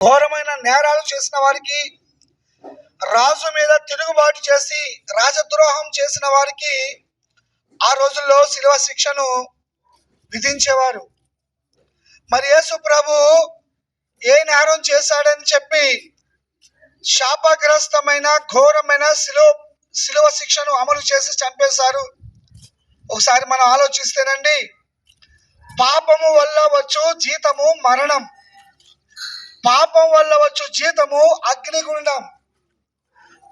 ఘోరమైన నేరాలు చేసిన వారికి రాజు మీద తిరుగుబాటు చేసి రాజద్రోహం చేసిన వారికి ఆ రోజుల్లో శిలువ శిక్షను విధించేవారు. మరి యేసు ప్రభు ఏ నేరం చేశాడని చెప్పి శాపగ్రస్తమైన ఘోరమైన శిలువ శిలువ శిక్షను అమలు చేసి చంపేశారు. ఒకసారి మనం ఆలోచిస్తేనండి పాపము వల్ల వచ్చు జీతము మరణం. పాపం వల్ల వచ్చు జీతము అగ్నిగుండం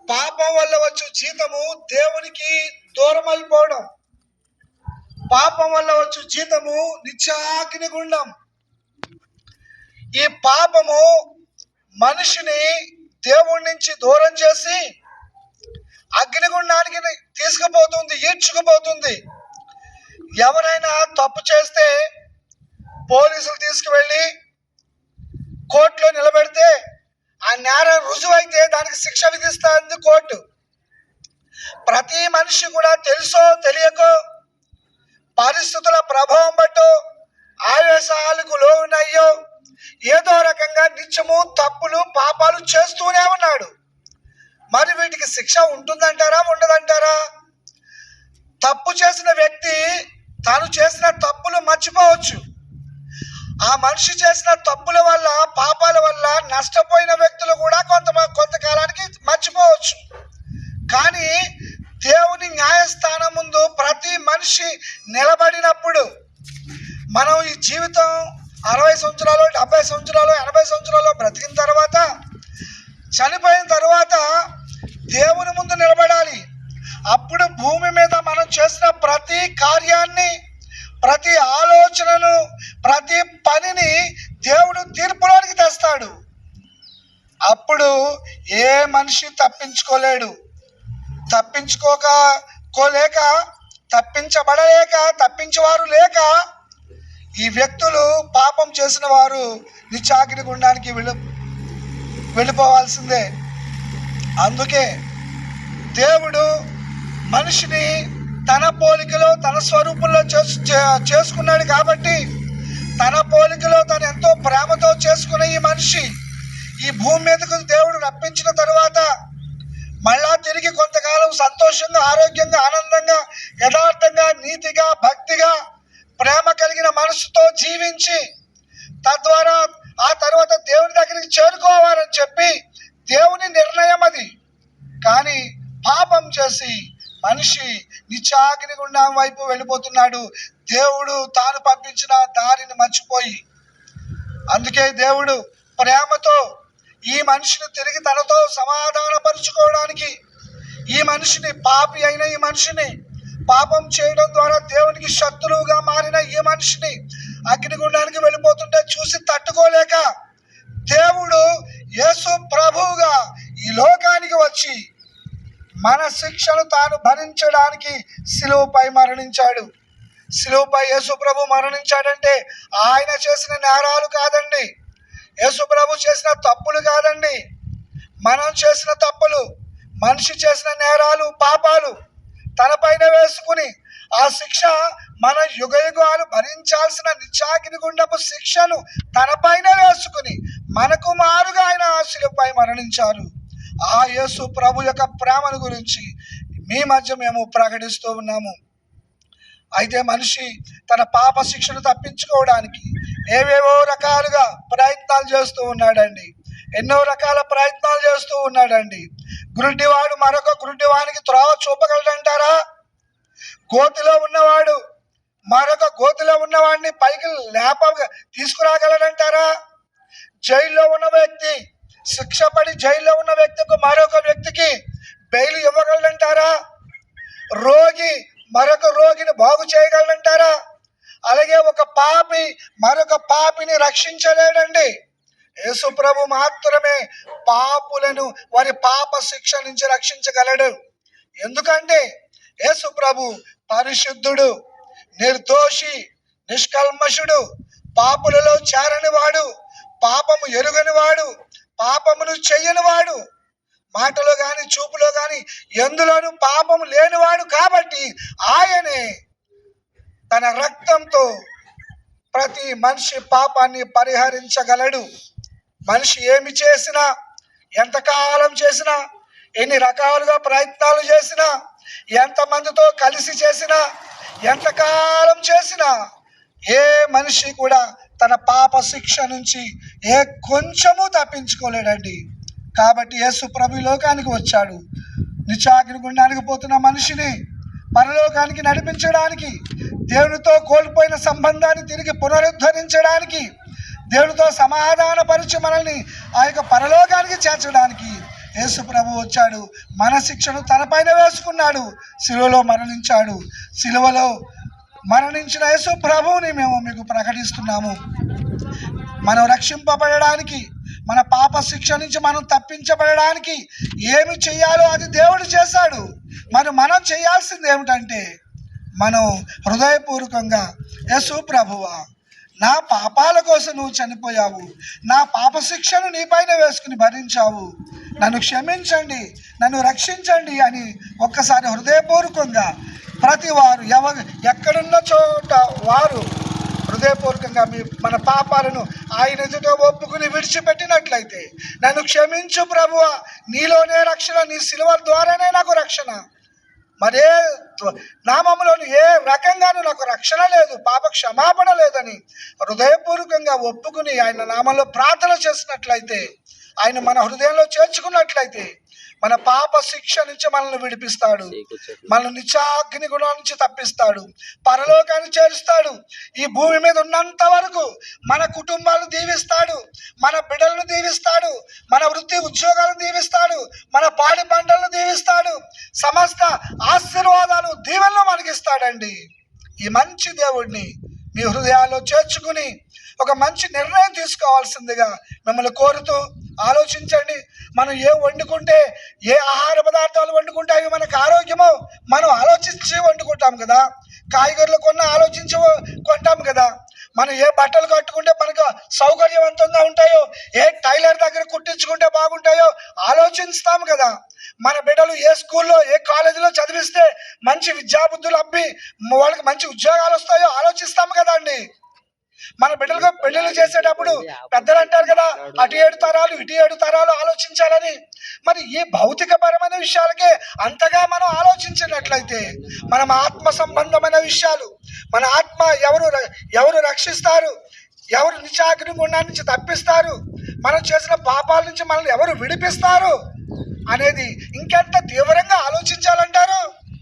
పాపం వల్ల వచ్చు జీతము దేవునికి దూరం అయిపోవడం పాపం వల్ల వచ్చు జీతము నిత్యాగ్నిగుండం ఈ పాపము మనిషిని దేవుడి నుంచి దూరం చేసి అగ్నిగుండానికి తీసుకుపోతుంది ఈడ్చుకుపోతుంది. ఎవరైనా తప్పు చేస్తే పోలీసులు తీసుకువెళ్ళి కోర్టులో నిలబెడితే ఆ నేరం రుజువైతే దానికి శిక్ష విధిస్తుంది కోర్టు. ప్రతి మనిషి కూడా తెలుసో తెలియకో పరిస్థితుల ప్రభావం బట్టో ఆవేశాలకు లోనయ్యో ఏదో రకంగా నిత్యము తప్పులు పాపాలు చేస్తూనే ఉన్నాడు. మరి వీటికి శిక్ష ఉంటుందంటారా ఉండదంటారా? తప్పు చేసిన వ్యక్తి తాను చేసిన తప్పులు మర్చిపోవచ్చు. ఆ మనిషి చేసిన తప్పుల వల్ల పాపాల వల్ల నష్టపోయిన వ్యక్తులు కూడా కొంత కొంతకాలానికి మర్చిపోవచ్చు. కానీ దేవుని న్యాయస్థానం ముందు ప్రతి మనిషి నిలబడినప్పుడు మనం ఈ జీవితం అరవై సంవత్సరాలు డెబ్బై సంవత్సరాలు ఎనభై సంవత్సరాలు బ్రతికిన తర్వాత చనిపోయిన తర్వాత దేవుని ముందు నిలబడాలి. అప్పుడు భూమి మీద మనం చేసిన ప్రతి కార్యాన్ని ప్రతి ఆలోచనను ప్రతి పనిని దేవుడు తీర్పులోనికి తెస్తాడు. అప్పుడు ఏ మనిషి తప్పించుకోలేడు. తప్పించుకోక కోలేక తప్పించబడలేక తప్పించేవారు లేక ఈ వ్యక్తులు పాపం చేసిన వారు నిత్యాగ్ని గుండానికి వెళ్ళి వెళ్ళిపోవాల్సిందే. అందుకే దేవుడు మనిషిని తన పోలికలో తన స్వరూపంలో చేసు చే- చేసుకున్నాడు కాబట్టి తన పోలికలో తను ఎంతో ప్రేమతో చేసుకున్న ఈ మనిషి ఈ భూమి మీదకు దేవుడు రప్పించిన తర్వాత మళ్ళా తిరిగి కొంతకాలం సంతోషంగా ఆరోగ్యంగా ఆనందంగా యథార్థంగా నీతిగా భక్తిగా ప్రేమ కలిగిన మనసుతో జీవించి తద్వారా ఆ తర్వాత దేవుని దగ్గరికి చేరుకోవాలని చెప్పి దేవుని నిర్ణయం అది. కానీ పాపం చేసి మనిషి నిత్యాగ్ని గుండం వైపు వెళ్ళిపోతున్నాడు. దేవుడు తాను పంపించిన దారిని మర్చిపోయి. అందుకే దేవుడు ప్రేమతో ఈ మనిషిని తిరిగి తనతో సమాధానపరుచుకోవడానికి ఈ మనిషిని పాపి అయిన ఈ మనిషిని పాపం చేయడం ద్వారా దేవునికి శత్రువుగా మారిన ఈ మనిషిని అగ్నిగుండానికి వెళ్ళిపోతుంటే చూసి తట్టు దేవుడు యేసు ప్రభువుగా ఈ లోకానికి వచ్చి మన శిక్షను తాను భరించడానికి శిలువపై మరణించాడు. శిలువపై యేసుప్రభు మరణించాడంటే ఆయన చేసిన నేరాలు కాదండి. యేసుప్రభు చేసిన తప్పులు కాదండి. మనం చేసిన తప్పులు మనిషి చేసిన నేరాలు పాపాలు తనపైన వేసుకుని ఆ శిక్ష మన యుగ యుగాలు భరించాల్సిన నిత్యాగ్ని గుండపు శిక్షను తనపైన వేసుకుని మనకు మారుగా ఆయన ఆ శిలువపై మరణించారు. ఆ యేసు ప్రభు యొక్క ప్రేమను గురించి మీ మధ్య మేము ప్రకటిస్తూ ఉన్నాము. అయితే మనిషి తన పాప శిక్షను తప్పించుకోవడానికి ఏవేవో రకాలుగా ప్రయత్నాలు చేస్తూ ఉన్నాడండి. ఎన్నో రకాల ప్రయత్నాలు చేస్తూ ఉన్నాడండి. గురుడివాడు మరొక గురుడివానికి త్రోవ చూపగలడంటారా? గోతిలో ఉన్నవాడు మరొక గోతిలో ఉన్నవాడిని పైకి లేప తీసుకురాగలడంటారా? జైల్లో ఉన్న వ్యక్తి శిక్ష పడి జైల్లో ఉన్న వ్యక్తికి మరొక వ్యక్తికి బెయిల్ ఇవ్వగలంటారా రోగి మరొక రోగిని బాగు చేయగలంటారా అలాగే ఒక పాపి మరొక పాపిని రక్షించలేడండి. యేసు ప్రభు మాత్రమే పాపులను వారి పాప శిక్ష నుంచి రక్షించగలడు. ఎందుకంటే యేసు ప్రభు పరిశుద్ధుడు నిర్దోషి నిష్కల్మషుడు పాపులలో చేరని వాడు పాపము ఎరుగని వాడు పాపమును చెయ్యని వాడు మాటలో కానీ చూపులో కానీ ఎందులోనూ పాపం లేనివాడు కాబట్టి ఆయనే తన రక్తంతో ప్రతి మనిషి పాపాన్ని పరిహరించగలడు. మనిషి ఏమి చేసినా ఎంతకాలం చేసినా ఎన్ని రకాలుగా ప్రయత్నాలు చేసినా ఎంతమందితో కలిసి చేసినా ఎంతకాలం చేసినా ఏ మనిషి కూడా తన పాప శిక్ష నుంచి ఏ కొంచెము తప్పించుకోలేడండి. కాబట్టి యేసు ప్రభు లోకానికి వచ్చాడు. నిత్యాగ్ని గుండానికి పోతున్న మనిషిని పరలోకానికి నడిపించడానికి దేవునితో కోల్పోయిన సంబంధాన్ని తిరిగి పునరుద్ధరించడానికి దేవునితో సమాధానపరిచి మనల్ని ఆ యొక్క పరలోకానికి చేర్చడానికి యేసు ప్రభు వచ్చాడు. మన శిక్షను తనపైన వేసుకున్నాడు. శిలువలో మరణించాడు. శిలువలో మరణించిన యేసు ప్రభువుని మేము మీకు ప్రకటిస్తున్నాము. మనం రక్షింపబడడానికి మన పాప శిక్ష నుంచి మనం తప్పించబడడానికి ఏమి చేయాలో అది దేవుడు చేశాడు. మరి మనం చేయాల్సింది ఏమిటంటే మనం హృదయపూర్వకంగా యేసు ప్రభువా నా పాపాల కోసం నువ్వు చనిపోయావు. నా పాప శిక్షను నీపైన వేసుకుని భరించావు. నన్ను క్షమించండి నన్ను రక్షించండి అని ఒక్కసారి హృదయపూర్వకంగా ప్రతి వారు ఎవ ఎక్కడున్న చోట వారు హృదయపూర్వకంగా మీ మన పాపాలను ఆయన ఎదుట ఒప్పుకుని విడిచిపెట్టినట్లయితే నన్ను క్షమించు ప్రభువ. నీలోనే రక్షణ నీ సిల్వర్ ద్వారానే నాకు రక్షణ. మరే నామంలోని ఏ రకంగానూ నాకు రక్షణ లేదు పాప క్షమాపణ లేదని హృదయపూర్వకంగా ఒప్పుకుని ఆయన నామంలో ప్రార్థన చేసినట్లయితే ఆయన మన హృదయంలో చేర్చుకున్నట్లయితే మన పాప శిక్ష నుంచి మనల్ని విడిపిస్తాడు. మనల్ని నిత్యాగ్ని గుణం నుంచి తప్పిస్తాడు. పరలోకాన్ని చేరుస్తాడు. ఈ భూమి మీద ఉన్నంత వరకు మన కుటుంబాలను దీవిస్తాడు. మన బిడ్డలను దీవిస్తాడు. మన వృత్తి ఉద్యోగాలను దీవిస్తాడు. మన పాడి పంటలను దీవిస్తాడు. సమస్త ఆశీర్వాదాలు దీవెనలు మనకిస్తాడండి. ఈ మంచి దేవుడిని మీ హృదయాల్లో చేర్చుకుని ఒక మంచి నిర్ణయం తీసుకోవాల్సిందిగా మిమ్మల్ని కోరుతూ ఆలోచించండి. మనం ఏ వండుకుంటే ఏ ఆహార పదార్థాలు వండుకుంటే అవి మనకు ఆరోగ్యమో మనం ఆలోచించి వండుకుంటాం కదా. కాయగూరలు కొన్న ఆలోచించి కొంటాం కదా. మనం ఏ బట్టలు కట్టుకుంటే మనకు సౌకర్యవంతంగా ఉంటాయో ఏ టైలర్ దగ్గర కుట్టించుకుంటే బాగుంటాయో ఆలోచిస్తాం కదా. మన బిడ్డలు ఏ స్కూల్లో ఏ కాలేజీలో చదివిస్తే మంచి విద్యాబుద్ధులు అబ్బి వాళ్ళకి మంచి ఉద్యోగాలు వస్తాయో ఆలోచిస్తాం కదా అండి మన బిడ్డలకు పెళ్ళిళ్ళు చేసేటప్పుడు పెద్దలు అంటారు కదా అటు ఏడు తరాలు ఇటు ఏడు తరాలు ఆలోచించాలని. మరి ఈ భౌతికపరమైన విషయాలకే అంతగా మనం ఆలోచించినట్లయితే మనం ఆత్మ సంబంధమైన విషయాలు మన ఆత్మ ఎవరు ఎవరు రక్షిస్తారు ఎవరు నిత్యాగ్ని గుండా నుంచి తప్పిస్తారు మనం చేసిన పాపాల నుంచి మనల్ని ఎవరు విడిపిస్తారు అనేది ఇంకెంత తీవ్రంగా ఆలోచించాలంటారు?